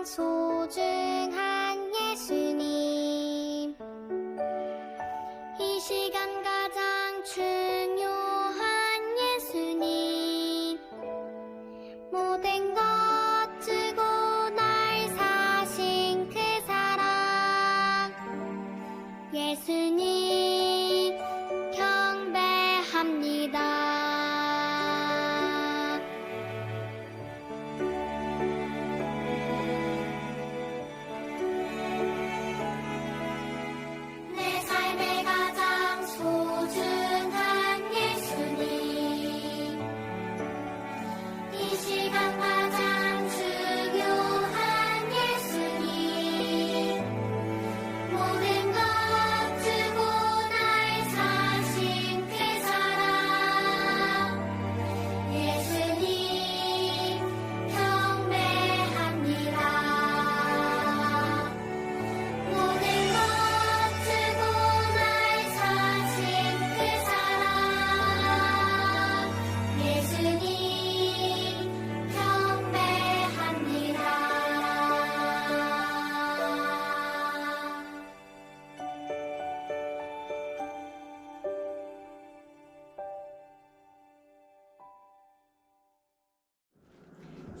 내 삶의 가장 소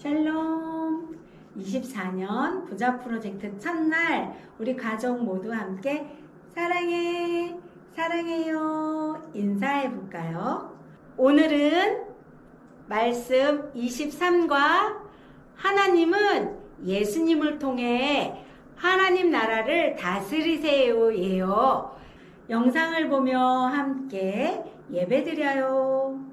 샬롬 24년 부자 프로젝트 첫날 우리 가족 모두 함께 사랑해 사랑해요 인사해 볼까요? 오늘은 말씀 23과 하나님은 예수님을 통해 하나님 나라를 다스리세요 예요. 영상을 보며 함께 예배드려요.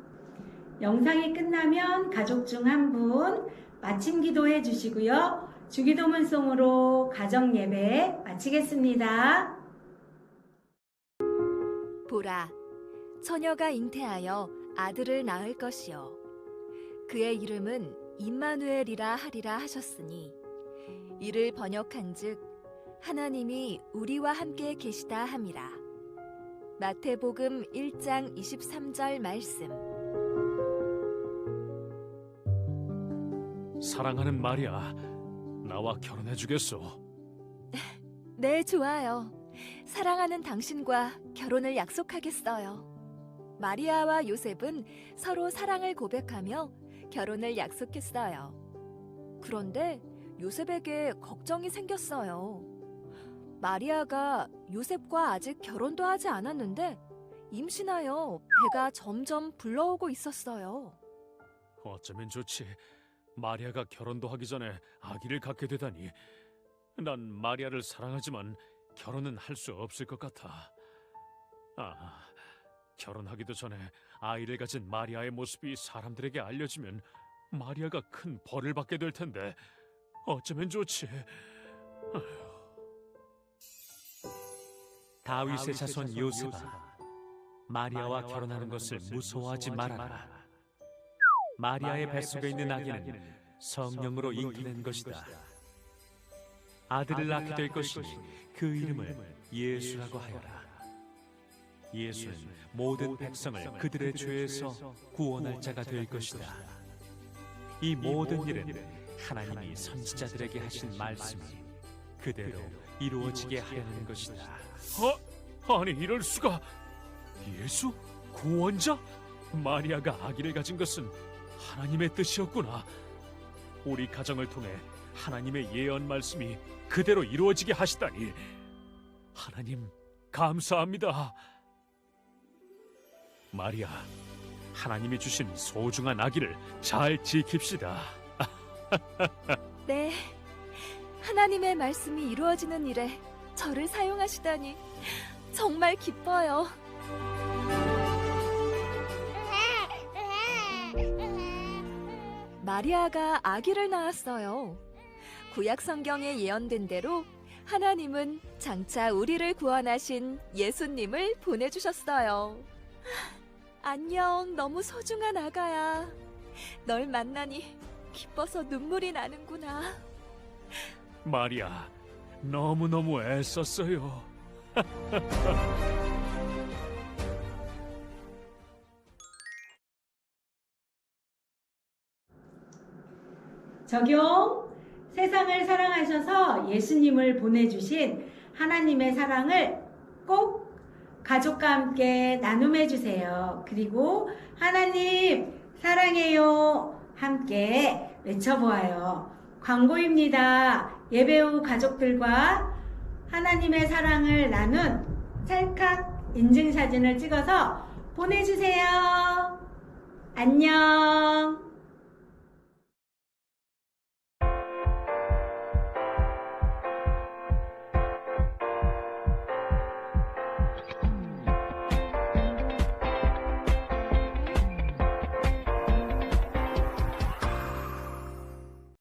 영상이 끝나면 가족 중 한 분 마침 기도해 주시고요. 주기도문송으로 가정 예배 마치겠습니다. 보라, 처녀가 잉태하여 아들을 낳을 것이요. 그의 이름은 임마누엘이라 하리라 하셨으니 이를 번역한즉 하나님이 우리와 함께 계시다 함이라. 마태복음 1장 23절 말씀. 사랑하는 마리아, 나와 결혼해 주겠소. 네, 좋아요. 사랑하는 당신과 결혼을 약속하겠어요. 마리아와 요셉은 서로 사랑을 고백하며 결혼을 약속했어요. 그런데 요셉에게 걱정이 생겼어요. 마리아가 요셉과 아직 결혼도 하지 않았는데 임신하여 배가 점점 불러오고 있었어요. 어쩌면 좋지. 마리아가 결혼도 하기 전에 아기를 갖게 되다니. 난 마리아를 사랑하지만 결혼은 할 수 없을 것 같아. 아, 결혼하기도 전에 아이를 가진 마리아의 모습이 사람들에게 알려지면 마리아가 큰 벌을 받게 될 텐데 어쩌면 좋지. 다윗의 자손 요셉아 마리아와 결혼하는 것을 무서워하지 말아라 마리아의 뱃속에 있는 아기는 성령으로 잉태된 것이다 아들을 낳게 될 것이니 그 이름을 예수라고 하여라 예수는 모든 백성을 그들의 죄에서 구원할 자가 될 것이다 이 모든 일은 하나님이 선지자들에게 하신 말씀이 그대로 이루어지게 하려는 것이다 어? 아니 이럴 수가? 예수? 구원자? 마리아가 아기를 가진 것은 하나님의 뜻이었구나. 우리 가정을 통해 하나님의 예언 말씀이 그대로 이루어지게 하시다니. 하나님 감사합니다. 마리아, 하나님이 주신 소중한 아기를 잘 지킵시다. 네. 하나님의 말씀이 이루어지는 일에 저를 사용하시다니 정말 기뻐요. 마리아가 아기를 낳았어요. 구약 성경에 예언된 대로 하나님은 장차 우리를 구원하신 예수님을 보내주셨어요. 안녕, 너무 소중한 아가야. 널 만나니 기뻐서 눈물이 나는구나. 마리아, 너무너무 애썼어요. 적용. 세상을 사랑하셔서 예수님을 보내주신 하나님의 사랑을 꼭 가족과 함께 나눔해 주세요. 그리고 하나님 사랑해요. 함께 외쳐보아요. 광고입니다. 예배 후 가족들과 하나님의 사랑을 나눈 찰칵 인증사진을 찍어서 보내주세요. 안녕.